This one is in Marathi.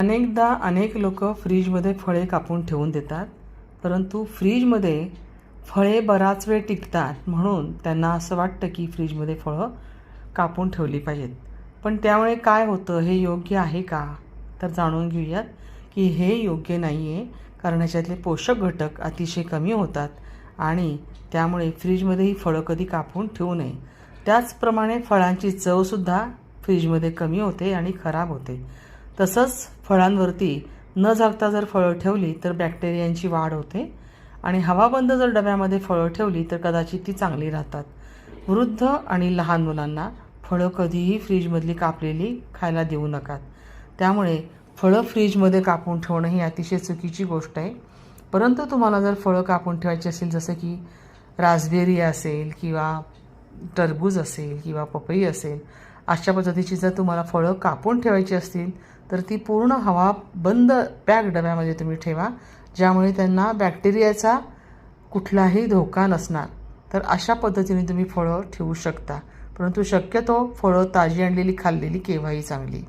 अनेकदा अनेक लोक फ्रीजमध्ये फळे कापून ठेवून देतात परंतु फ्रीजमध्ये फळे बराच वेळ टिकतात म्हणून त्यांना असं वाटतं की फ्रीजमध्ये फळं कापून ठेवली पाहिजेत. पण त्यामुळे काय होतं? हे योग्य आहे का? तर जाणून घेऊयात की हे योग्य नाही आहे कारण ह्याच्यातले पोषक घटक अतिशय कमी होतात आणि त्यामुळे फ्रीजमध्ये ही फळं कधी कापून ठेवू नये. त्याचप्रमाणे फळांची चवसुद्धा फ्रीजमध्ये कमी होते आणि खराब होते. तसंच फळांवरती न झाकता जर फळं ठेवली तर बॅक्टेरियांची वाढ होते. आणि हवाबंद जर डब्यामध्ये फळं ठेवली तर कदाचित ती चांगली राहतात. वृद्ध आणि लहान मुलांना फळं कधीही फ्रीजमधली कापलेली खायला देऊ नकात. त्यामुळे फळं फ्रीजमध्ये कापून ठेवणं ही अतिशय चुकीची गोष्ट आहे. परंतु तुम्हाला जर फळं कापून ठेवायची असेल जसं की रासबेरी असेल किंवा टरबूज असेल किंवा पपई असेल अशा पद्धतीची जर तुम्हाला फळं कापून ठेवायची असतील तर ती पूर्ण हवा बंद पॅक डब्यामध्ये तुम्ही ठेवा ज्यामुळे त्यांना बॅक्टेरियाचा कुठलाही धोका नसणार. तर अशा पद्धतीने तुम्ही फळं ठेवू शकता. परंतु शक्यतो फळं ताजी आणलेली खाल्लेली केव्हाही चांगली.